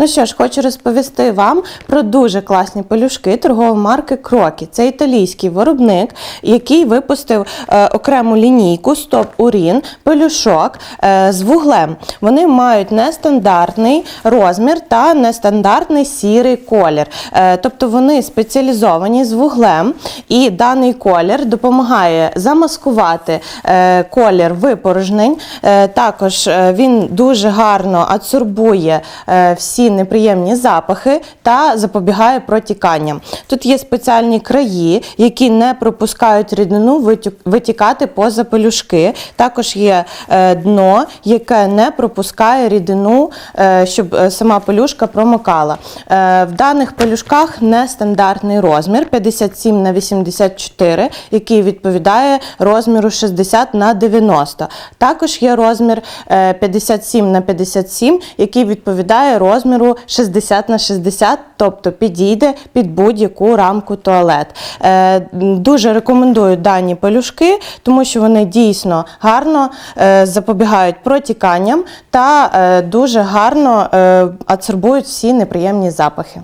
Ну що ж, хочу розповісти вам про дуже класні пелюшки торгової марки Крокі. Це італійський виробник, який випустив е, окрему лінійку Стоп Урін пелюшок е, з вуглем. Вони мають нестандартний розмір та нестандартний сірий колір. Е, тобто вони спеціалізовані з вуглем, і даний колір допомагає замаскувати е, колір випорожнень. Е, також е, він дуже гарно адсорбує е, всі неприємні запахи та запобігає протіканням. Тут є спеціальні краї, які не пропускають рідину витікати поза пелюшки. Також є е, дно, яке не пропускає рідину, е, щоб е, сама пелюшка промокала. В даних пелюшках нестандартний розмір 57 на 84, який відповідає розміру 60 на 90. Також є розмір е, 57 на 57, який відповідає розміру 60 на 60, тобто підійде під будь-яку рамку туалет. Е, Дуже рекомендую дані пелюшки, тому що вони дійсно гарно е, запобігають протіканням та е, дуже гарно адсорбують всі неприємні запахи.